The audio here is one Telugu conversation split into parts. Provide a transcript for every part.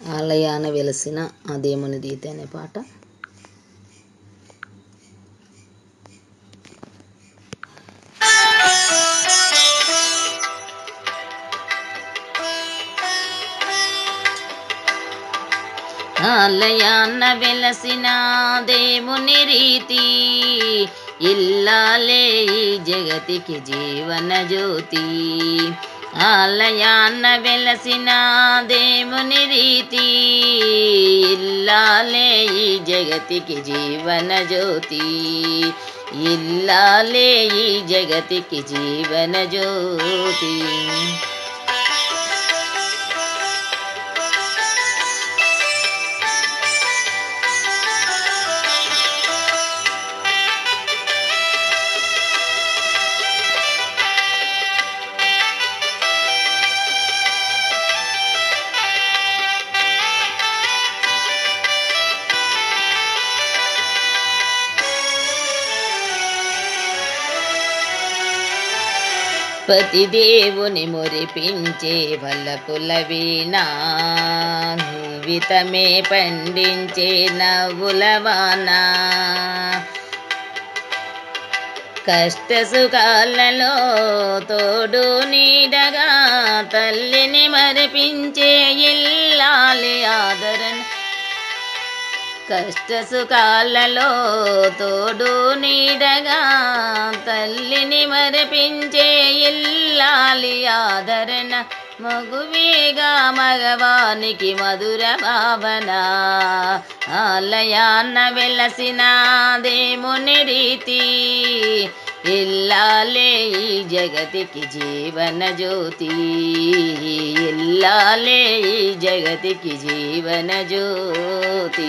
ఆలయాన వెలసిన ఆ దేవుని గీత అనే పాట. ఆలయాన్న వెలసిన దేవుని రీతి ఇల్లాలే ఈ జగతికి జీవన జ్యోతి. ఆలయాన్న వెలసిన దేవుని రీతి ఇల్లాలే ఈ జగతికి జీవన జ్యోతి. ఇల్లాలే ఈ జగతికి జీవన జ్యోతి. పతి దేవుని మురిపించే వల్లపుల వీణా. జీవితమే పండించే నవ్వులవానా కష్ట సుఖాలలో తోడు నీడగా తల్లిని మరిపించే ఇల్లాలి ఆదరణ. కష్ట సుఖాలలో తోడు నీడగా తల్లిని మరపించే ఇల్లాలి ఆదరణ. మగువేగా మగవానికి మధుర భావన. ఆలయాన్న వెలసిన దేముని రీతి. ఇల్లాలే ఈ జగతికి జీవన జ్యోతి. ఇల్లాలే ఈ జగతికి జీవన జ్యోతి.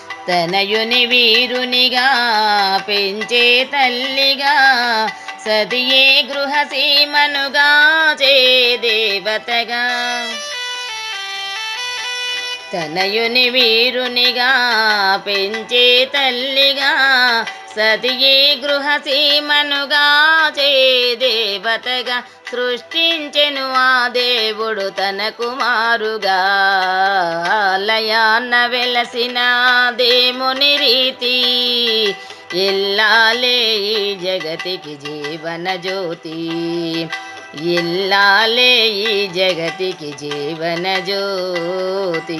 తనయుని వీరునిగా పెంచే తల్లిగా సదియే గృహసీమనుగా చే దేవతగా. తనయుని వీరునిగా పెంచే తల్లిగా సతియే గృహసీమనుగా చే దేవతగా సృష్టించెను ఆ దేవుడు తన కుమారుగా. ఆలయాన్న వెలసిన దేముని రీతి ఇల్లాలే ఈ జగతికి జీవన జ్యోతి. ఇల్లాలే ఈ జగతికి జీవన జ్యోతి.